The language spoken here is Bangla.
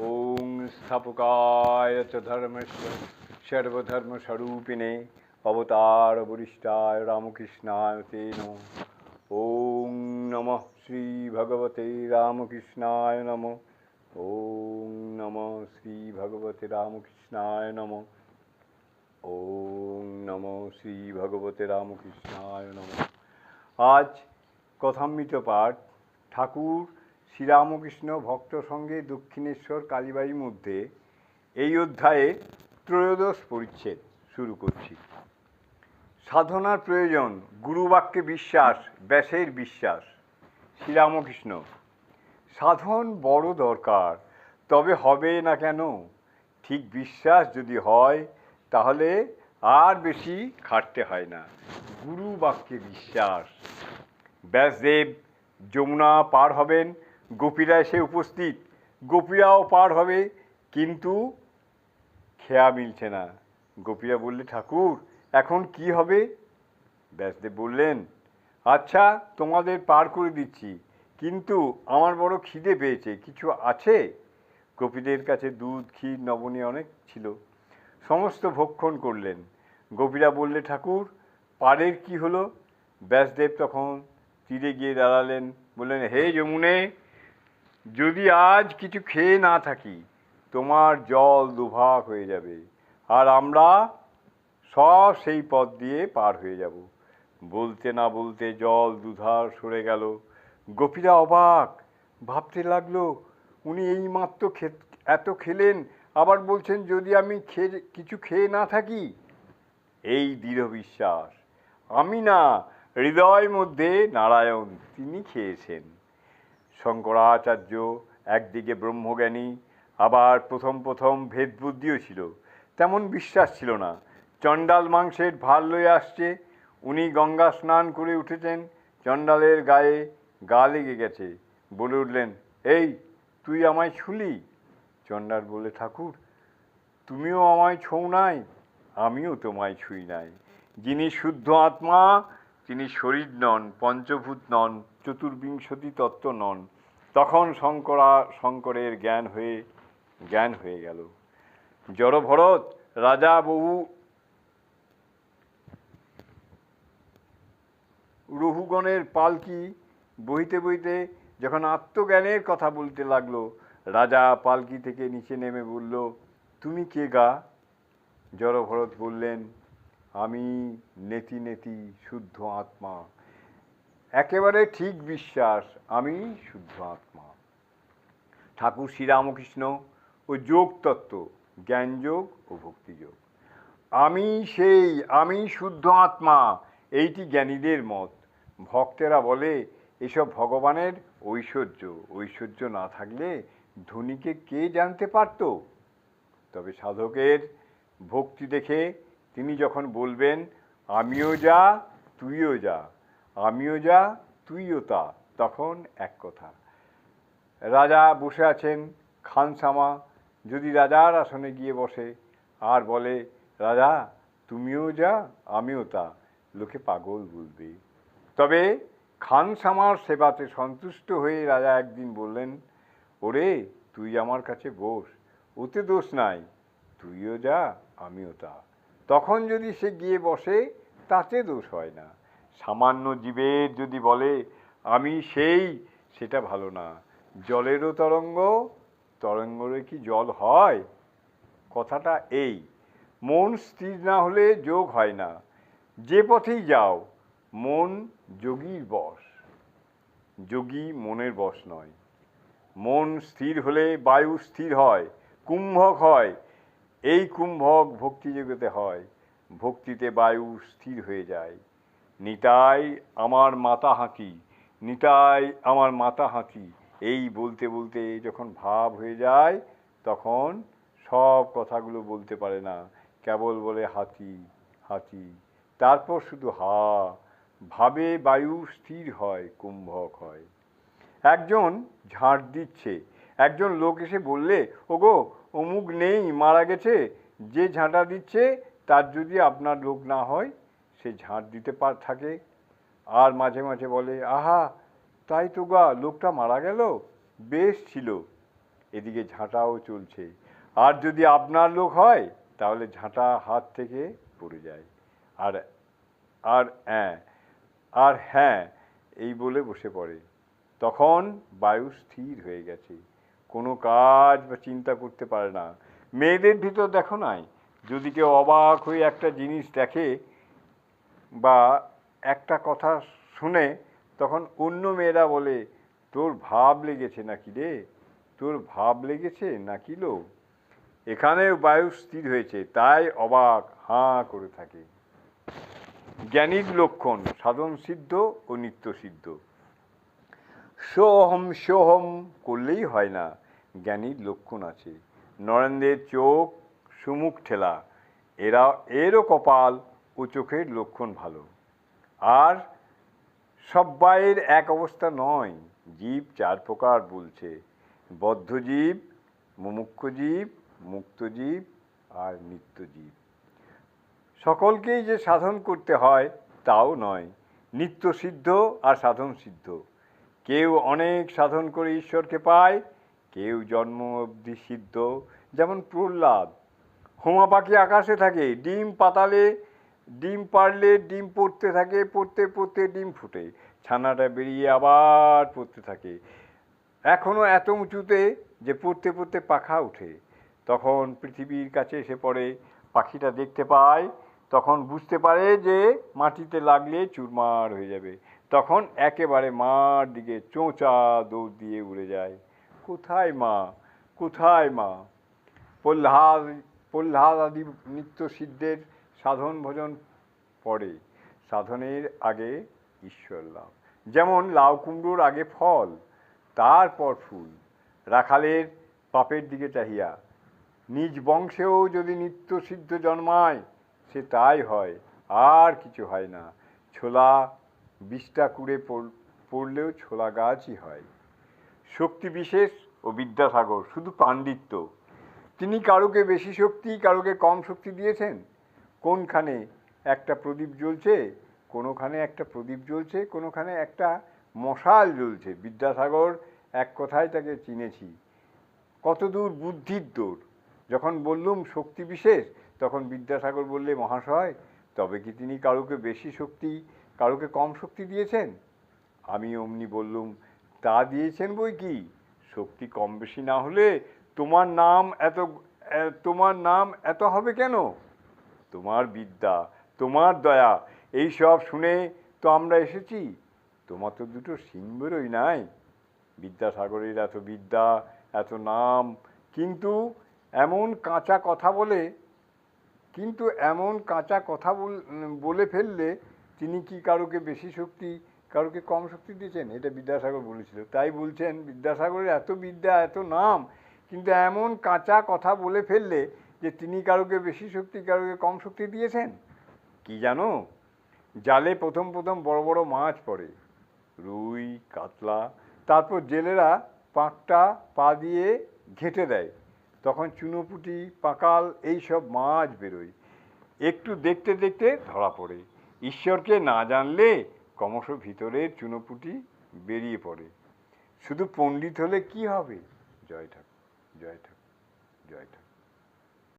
ওং স্থাপকায় চ ধর্মস্য সর্বধর্মস্বরূপিণে অবতার বরিষ্ঠায় রামকৃষ্ণায় তে নমঃ ওং নমঃ শ্রী ভগবতে রামকৃষ্ণায় নমঃ ওং নমঃ শ্রী ভগবতে রামকৃষ্ণায় নমঃ ওং নমঃ শ্রী ভগবতে রামকৃষ্ণায় নমঃ আজ কথামৃত পাঠ ঠাকুর শ্রীরামকৃষ্ণ ভক্ত সঙ্গে দক্ষিণেশ্বর কালীবাড়ির মধ্যে এই অধ্যায়ে ত্রয়োদশ পরিচ্ছেদ শুরু করছি। সাধনার প্রয়োজন, গুরুবাক্যে বিশ্বাস, ব্যাসের বিশ্বাস, শ্রীরামকৃষ্ণ। সাধন বড় দরকার, তবে হবে না কেন? ঠিক বিশ্বাস যদি হয়, তাহলে আর বেশি খাটতে হয় না। গুরু বাক্যে বিশ্বাস। ব্যাসদেব যমুনা পার হবেন গোপীরা এসে উপস্থিত। গোপীরাও পার হবে, কিন্তু খেয়া মিলছে না। গোপীরা বললে, ঠাকুর, এখন কি হবে? ব্যাসদেব বললেন আচ্ছা তোমাদের পার করে দিচ্ছি, কিন্তু আমার বড় খিদে পেয়েছে, কিছু আছে? গোপীদের কাছে দুধ, ক্ষীর নবনী অনেক ছিল। সমস্ত ভক্ষণ করলেন। গোপীরা বললে, ঠাকুর, পারের কি হলো? ব্যাসদেব তখন তীরে গিয়ে দাঁড়ালেন, বললেন, হে যমুনে যদি আজ কিছু খেয়ে না থাকি, তোমার জল দুভাগ হয়ে যাবে। আর আমরা সব সেই পথ দিয়ে পার হয়ে যাব। বলতে না বলতে জল দুধার সরে গেল। গোপীরা অবাক, ভাবতে লাগল, উনি এই মাত্র এত খেলেন, আবার বলছেন যদি আমি খেয়ে, কিছু খেয়ে না থাকি? এই দৃঢ় বিশ্বাস। আমি না, হৃদয় মধ্যে নারায়ণ, তিনি খেয়েছেন। শঙ্করাচার্য একদিকে ব্রহ্মজ্ঞানী, আবার প্রথম প্রথম ভেদ বুদ্ধিও ছিল। তেমন বিশ্বাস ছিল না। চণ্ডাল মাংসের ভার লয়ে আসছে, উনি গঙ্গা স্নান করে উঠেছেন, চণ্ডালের গায়ে গা লেগে গেছে। বলে উঠলেন, এই, তুই আমায় ছুলি? চণ্ডাল বলে ঠাকুর, তুমিও আমায় ছৌ নাই, আমিও তোমায় ছুঁই নাই। যিনি শুদ্ধ আত্মা, তিনি শরীর নন, পঞ্চভূত নন চতুর্বিংশতি তত্ত্ব নন। তখন শঙ্করা, শঙ্করের জ্ঞান হয়ে জ্ঞান হয়ে গেল। জড়ভরত রাজা বহু রহুগণের পালকি বইতে বইতে যখন আত্মজ্ঞানের কথা বলতে লাগল, রাজা পালকি থেকে নিচে নেমে বলল, তুমি কে গা? জড়ভরত বললেন, আমি নেতি নেতি শুদ্ধ আত্মা। একেবারে ঠিক বিশ্বাস, আমি শুদ্ধ আত্মা ঠাকুর শ্রীরামকৃষ্ণ ও যোগ তত্ত্ব জ্ঞানযোগ ও ভক্তিযোগ। আমি সেই, আমি শুদ্ধ আত্মা এইটি জ্ঞানীদের মত। ভক্তেরা বলে, এসব ভগবানের ঐশ্বর্য ঐশ্বর্য না থাকলে ধনীকে কে জানতে পারত? তবে সাধকের ভক্তি দেখে তিনি যখন বলবেন, আমিও যা, তুইও যা আমিও যা, তুইও তা, তখন এক কথা। রাজা বসে আছেন খানসামা যদি রাজার আসনে গিয়ে বসে, আর বলে, রাজা, তুমিও যা, আমিও তা, লোকে পাগল বলবে। তবে খানসামার সেবাতে সন্তুষ্ট হয়ে রাজা একদিন বললেন, ওরে, তুই আমার কাছে বস, ওতে দোষ নাই, তুইও যা, আমিও তা। তখন যদি সে গিয়ে বসে, তাতে দোষ হয় না। সামান্য জীবের যদি বলে, আমি সেই সেটা ভালো না। জলেরও তরঙ্গ তরঙ্গরে কি জল হয়? কথাটা এই। মন স্থির না হলে যোগ হয় না। যে পথেই যাও, মন যোগীর বশ। যোগী মনের বশ নয়। মন স্থির হলে বায়ু স্থির হয়, কুম্ভক হয়। এই কুম্ভক ভক্তি জগতে হয়। ভক্তিতে বায়ু স্থির হয়ে যায়। নিতাই আমার মাতা হাঁকি, নিতাই আমার মাতা হাঁকি। এই বলতে বলতে যখন ভাব হয়ে যায়, তখন সব কথাগুলো বলতে পারে না। কেবল বলে হাতি হাতি তারপর শুধু হা। ভাবে বায়ু স্থির হয়, কুম্ভক হয়। একজন ঝাড় দিচ্ছে। একজন লোক এসে বললে, ওগো, অমুক নেই, মারা গেছে। যে ঝাঁটা দিচ্ছে, তার যদি আপনার লোক না হয় সে ঝাঁট দিতে পার থাকে। আর মাঝে মাঝে বলে, আহা, তাই তো গা, লোকটা মারা গেল, বেশ ছিল। এদিকে ঝাঁটাও চলছে। আর যদি আপনার লোক হয়, তাহলে ঝাঁটা হাত থেকে পড়ে যায়। আর আর হ্যাঁ আর হ্যাঁ এই বলে বসে পড়ে। তখন বায়ু স্থির হয়ে গেছে। কোনো কাজ বা চিন্তা করতে পারে না। মেয়েদের ভিতর দেখো নাই, যদি কেউ অবাক হয়ে একটা জিনিস দেখে বা একটা কথা শুনে তখন অন্য মেয়েরা বলে, তোর ভাব লেগেছে নাকি রে? তোর ভাব লেগেছে নাকি লো? এখানেও বায়ু স্থির হয়েছে, তাই অবাক হাঁ করে থাকে। জ্ঞানীর লক্ষণ সাধন সিদ্ধ ও নিত্য সিদ্ধ। সোহম সোহম করলেই হয় না, জ্ঞানীর লক্ষণ আছে। নরেন্দ্রের চোখ সুমুখ ঠেলা, এরা এরও কপাল ও চোখের লক্ষণ ভালো। আর সব্বাইয়ের এক অবস্থা নয়, জীব চার প্রকার বলছে। বদ্ধ জীব মুমুক্ষ জীব, মুক্ত আর নিত্যজীব সকলকেই যে সাধন করতে হয় তাও নয়, নিত্য সিদ্ধ আর সাধন সিদ্ধ। কেউ অনেক সাধন করে ঈশ্বরকে পায়, কেউ জন্ম অবধি সিদ্ধ। যেমন প্রহ্লাদ, হোমা পাখি আকাশে থাকে, ডিম পাতালে ডিম পারলে ডিম পড়তে থাকে, পড়তে পড়তে ডিম ফুটে। ছানাটা বেরিয়ে আবার পড়তে থাকে। এখনও এত উঁচুতে যে পড়তে পড়তে পাখা ওঠে। তখন পৃথিবীর কাছে এসে পড়ে, পাখিটা দেখতে পায়, তখন বুঝতে পারে যে মাটিতে লাগলে চুরমার হয়ে যাবে। তখন একেবারে মার দিকে চোঁচা দৌড় দিয়ে উড়ে যায়। কোথায় মা? কোথায় মা? প্রহ্লাদ প্রহ্লাদ আদি নিত্য সিদ্ধের সাধন ভোজন পরে সাধনের আগে ঈশ্বর লাভ। যেমন লাউ কুমড়োর আগে ফল, তারপর ফুল। রাখালের পাপের দিকে চাহিয়া, নিজ বংশেও যদি নিত্য সিদ্ধ জন্মায়, সে তাই হয়, আর কিছু হয় না। ছোলা বিষটা কুড়ে পড়- পড়লেও ছোলা গাছই হয়। শক্তি বিশেষ ও বিদ্যাসাগর, শুধু পাণ্ডিত্য। তিনি কারোকে বেশি শক্তি, কারোকে কম শক্তি দিয়েছেন? কোনখানে একটা প্রদীপ জ্বলছে, কোনোখানে একটা প্রদীপ জ্বলছে, কোনোখানে একটা মশাল জ্বলছে। বিদ্যাসাগর এক কথায় তাকে চিনেছি। কতদূর বুদ্ধির দৌড়। যখন বললুম শক্তি বিশেষ, তখন বিদ্যাসাগর বললে, মহাশয়, তবে কি তিনি কারোকে বেশি শক্তি, কারোকে কম শক্তি দিয়েছেন? আমি অমনি বললুম, তা দিয়েছেন বই কি? শক্তি কম বেশি না হলে তোমার নাম এত তোমার নাম এত হবে কেন? তোমার বিদ্যা, তোমার দয়া, এই সব শুনে তো আমরা এসেছি। তোমার তো দুটো সিং বেরোই নাই। বিদ্যাসাগরের এত বিদ্যা, এত নাম, কিন্তু এমন কাঁচা কথা বলে, কিন্তু এমন কাঁচা কথা বল- ফেললে তিনি কি কারোকে বেশি শক্তি, কারোকে কম শক্তি দিয়েছেন? এটা বিদ্যাসাগর বলেছিল। তাই বলছেন, বিদ্যাসাগরের এত বিদ্যা, এত নাম, কিন্তু এমন কাঁচা কথা বলে ফেললে যে তিনি কারোকে বেশি শক্তি, কারোকে কম শক্তি দিয়েছেন? কি জানো? জালে প্রথম প্রথম বড় বড় মাছ পড়ে। রুই, কাতলা, তারপর জেলেরা পাঁকটা পা দিয়ে ঘেঁটে দেয়। তখন চুনোপুটি, পাকাল এই সব মাছ বেরোয়। একটু দেখতে দেখতে ধরা পড়ে। ঈশ্বরকে না জানলে ক্রমশ ভিতরের চুনোপুটি বেরিয়ে পড়ে। শুধু পণ্ডিত হলে কি হবে? জয় ঠাকুর জয় ঠাকুর জয় ঠাকুর।